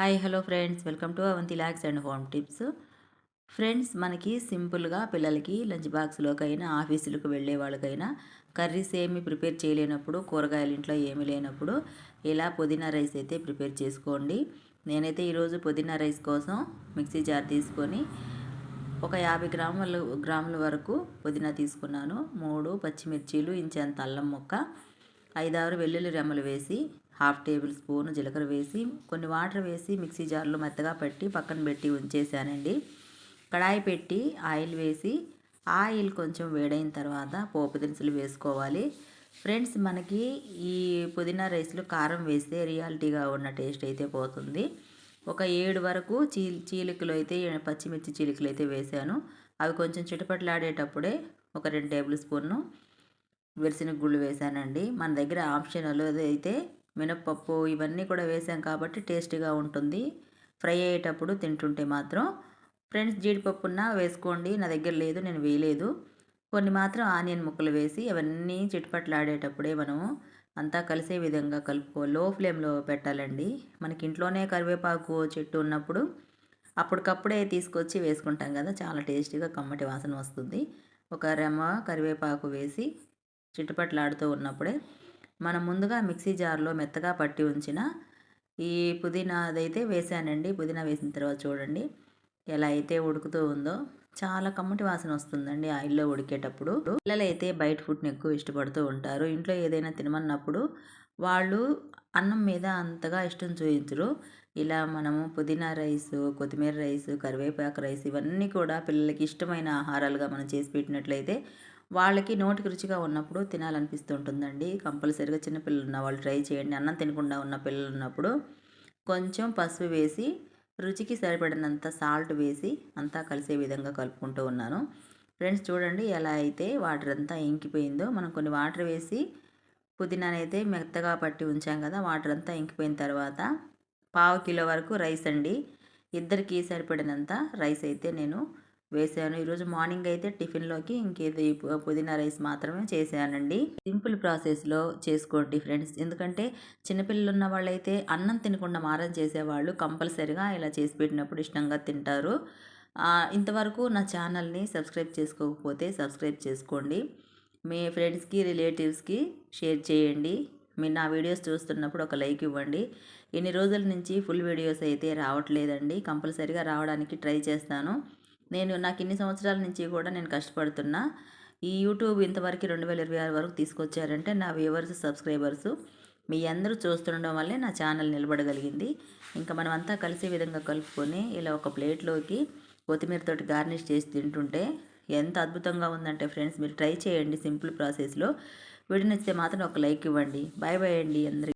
Hi hello friends. Welcome to Avanti lakhs and home tips. Friends మనకి సింపుల్గా పిల్లలకి lunch బాక్స్లోకైనా ఆఫీసులకు వెళ్ళే వాళ్ళకైనా కర్రీస్ ఏమి ప్రిపేర్ చేయలేనప్పుడు కూరగాయలు ఇంట్లో ఏమీ లేనప్పుడు ఇలా పుదీనా రైస్ అయితే ప్రిపేర్ చేసుకోండి. నేనైతే ఈరోజు పుదీనా రైస్ కోసం మిక్సీ జార్ తీసుకొని ఒక యాభై గ్రాములు గ్రాముల వరకు పుదీనా తీసుకున్నాను. మూడు పచ్చిమిర్చీలు ఇంచెంత అల్లం ముక్క ఐదారు వెల్లుల్లి రెమ్మలు వేసి హాఫ్ టేబుల్ స్పూన్ జీలకర్ర వేసి కొన్ని వాటర్ వేసి మిక్సీ జార్లో మెత్తగా పెట్టి పక్కన పెట్టి ఉంచేసానండి కడాయి పెట్టి ఆయిల్ వేసి ఆయిల్ కొంచెం వేడైన తర్వాత పోపు దినుసులు వేసుకోవాలి. ఫ్రెండ్స్ మనకి ఈ పుదీనా రైస్లో కారం వేస్తే రియాలిటీగా ఉన్న టేస్ట్ అయితే పోతుంది. ఒక ఏడు వరకు చీ చీలికలు అయితే పచ్చిమిర్చి చీలికలు అయితే వేసాను. అవి కొంచెం చిటపట్లాడేటప్పుడే ఒక రెండు టేబుల్ స్పూన్ను వెరిసిన గుళ్ళు వేసానండి. మన దగ్గర ఆప్షనల్ అయితే మినప్పప్పు ఇవన్నీ కూడా వేసాం కాబట్టి టేస్టీగా ఉంటుంది. ఫ్రై అయ్యేటప్పుడు తింటుంటే మాత్రం ఫ్రెండ్స్ జీడిపప్పున్న వేసుకోండి నా దగ్గర లేదు నేను వేయలేదు. కొన్ని మాత్రం ఆనియన్ ముక్కలు వేసి అవన్నీ చిట్పట్లాడేటప్పుడే మనము అంతా కలిసే విధంగా కలుపుకో లో ఫ్లేమ్లో పెట్టాలండి. మనకి ఇంట్లోనే కరివేపాకు చెట్టు ఉన్నప్పుడు అప్పటికప్పుడే తీసుకొచ్చి వేసుకుంటాం కదా చాలా టేస్టీగా కమ్మటి వాసన వస్తుంది. ఒక రెమ్మ కరివేపాకు వేసి చిట్టుపట్లాడుతూ ఉన్నప్పుడే మనం ముందుగా మిక్సీ జార్లో మెత్తగా పట్టి ఉంచిన ఈ పుదీనా అదైతే వేసానండి. పుదీనా వేసిన తర్వాత చూడండి ఎలా అయితే ఉడుకుతూ ఉందో. చాలా కమ్మటి వాసన వస్తుందండి ఆయిల్లో ఉడికేటప్పుడు. పిల్లలు అయితే బయట ఫుడ్ని ఎక్కువ ఇష్టపడుతూ ఉంటారు. ఇంట్లో ఏదైనా తినమన్నప్పుడు వాళ్ళు అన్నం మీద అంతగా ఇష్టం చూపించరు. ఇలా మనము పుదీనా రైస్ కొత్తిమీర రైస్ కరివేపాకు రైస్ ఇవన్నీ కూడా పిల్లలకి ఇష్టమైన ఆహారాలుగా మనం చేసి పెట్టినట్లయితే వాళ్ళకి నోటికి రుచిగా ఉన్నప్పుడు తినాలనిపిస్తుంటుందండి. కంపల్సరీగా చిన్నపిల్లలు ఉన్న వాళ్ళు ట్రై చేయండి. అన్నం తినకుండా ఉన్న పిల్లలు ఉన్నప్పుడు కొంచెం పసుపు వేసి రుచికి సరిపడినంత సాల్ట్ వేసి అంతా కలిసే విధంగా కలుపుకుంటూ ఉన్నాను. ఫ్రెండ్స్ చూడండి ఎలా అయితే వాటర్ అంతా ఇంకిపోయిందో. మనం కొన్ని వాటర్ వేసి పుదీనానైతే మెత్తగా పట్టి ఉంచాం కదా వాటర్ అంతా ఇంకిపోయిన తర్వాత పావు కిలో వరకు రైస్ అండి. ఇద్దరికి సరిపడినంత రైస్ అయితే నేను వేసాను. ఈరోజు మార్నింగ్ అయితే టిఫిన్లోకి ఇంకేది పుదీనా రైస్ మాత్రమే చేశానండి సింపుల్ ప్రాసెస్లో చేసుకోండి ఫ్రెండ్స్. ఎందుకంటే చిన్నపిల్లలు ఉన్న వాళ్ళైతే అన్నం తినకుండా మారం చేసేవాళ్ళు కంపల్సరిగా ఇలా చేసి పెట్టినప్పుడు ఇష్టంగా తింటారు. ఇంతవరకు నా ఛానల్ని సబ్స్క్రైబ్ చేసుకోకపోతే సబ్స్క్రైబ్ చేసుకోండి. మీ ఫ్రెండ్స్కి రిలేటివ్స్కి షేర్ చేయండి. మీరు నా వీడియోస్ చూస్తున్నప్పుడు ఒక లైక్ ఇవ్వండి. ఎన్ని రోజుల నుంచి ఫుల్ వీడియోస్ అయితే రావట్లేదండి. కంపల్సరిగా రావడానికి ట్రై చేస్తాను. నేను నాకు ఇన్ని సంవత్సరాల నుంచి కూడా నేను కష్టపడుతున్నా. ఈ యూట్యూబ్ ఇంతవరకు రెండు వేల ఇరవై ఆరు వరకు తీసుకొచ్చారంటే నా వ్యూవర్స్ సబ్స్క్రైబర్స్ మీ అందరూ చూస్తుండడం వల్లే నా ఛానల్ నిలబడగలిగింది. ఇంకా మనం అంతా కలిసే విధంగా కలుపుకొని ఇలా ఒక ప్లేట్లోకి కొత్తిమీరతోటి గార్నిష్ చేసి తింటుంటే ఎంత అద్భుతంగా ఉందంటే ఫ్రెండ్స్ మీరు ట్రై చేయండి సింపుల్ ప్రాసెస్లో. వీడియో నచ్చితే మాత్రం ఒక లైక్ ఇవ్వండి. బాయ్ బాయ్ అండి అందరికీ.